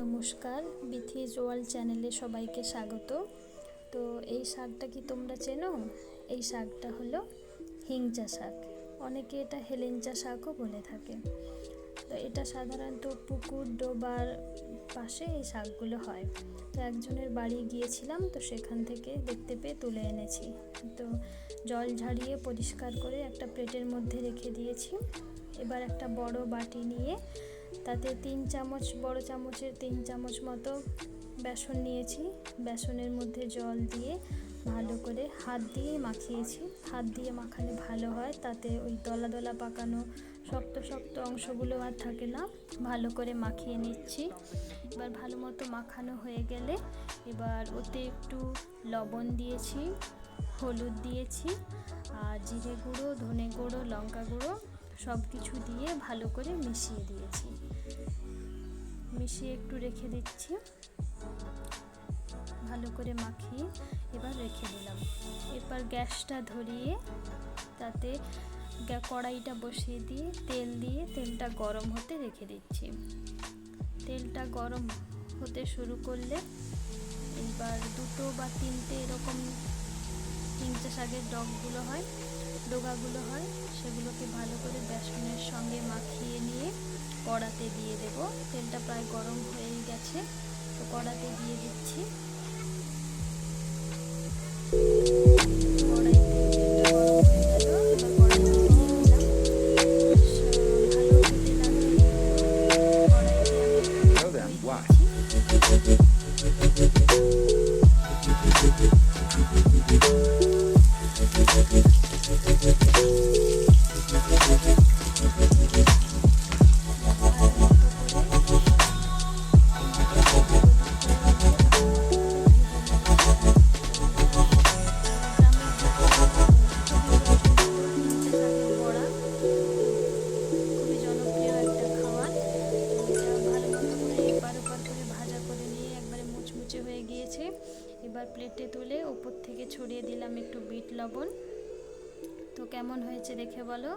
নমস্কার বিথিজ ওয়ার্ল্ড চ্যানেলে সবাইকে স্বাগত। তো এই শাকটা কি তোমরা চেনো? এই শাকটা হলো হিংচা শাক। অনেকে এটা হেলেঞ্চা শাকও বলে থাকে। তো এটা সাধারণত পুকুর, ডোবার পাশে এই শাকগুলো হয়। তো একজনের বাড়ি গিয়েছিলাম, তো সেখান থেকে দেখতে পেয়ে তুলে এনেছি। তো জল ঝাড়িয়ে পরিষ্কার করে একটা প্লেটের মধ্যে রেখে দিয়েছি। এবার একটা বড় বাটি নিয়ে তাতে তিন চামচ, বড় চামচের তিন চামচ মতো বেসন নিয়েছি। বেসনের মধ্যে জল দিয়ে ভালো করে হাত দিয়ে মাখিয়েছি। হাত দিয়ে মাখালে ভালো হয়, তাতে ওই দলা দলা পাকানো শক্ত শক্ত অংশগুলো আর থাকে না, ভালো করে মাখিয়ে নিচ্ছি। এবার ভালো মতো মাখানো হয়ে গেলে এবার ওতে একটু লবণ দিয়েছি, হলুদ দিয়েছি, আর জিরে গুঁড়ো, ধনে গুঁড়ো, লঙ্কা গুঁড়ো সব কিছু দিয়ে ভালো করে মিশিয়ে দিয়েছি। মিশিয়ে একটু রেখে দিচ্ছি। ভালো করে মাখিয়ে এবার রেখে দিলাম। এরপর গ্যাসটা ধরিয়ে তাতে কড়াইটা বসিয়ে দিয়ে তেল দিয়ে তেলটা গরম হতে রেখে দিচ্ছি। তেলটা গরম হতে শুরু করলে এবার দুটো বা তিনটে এরকম তিনটে শাকের ডগগুলো হয় ডোগাগুলো হয় সেগুলোকে ভালো করে বেসনের সঙ্গে মাখিয়ে নিয়ে কড়াতে দিয়ে দেব। তেলটা প্রায় গরম হয়ে গেছে তো কড়াতে দিয়ে দিচ্ছি। কড়াইতে তেলটা গিয়েছে। এবার প্লেটে তুলে ওপর থেকে ছড়িয়ে দিলাম একটু বিট লবণ। তো কেমন হয়েছে দেখে বলো?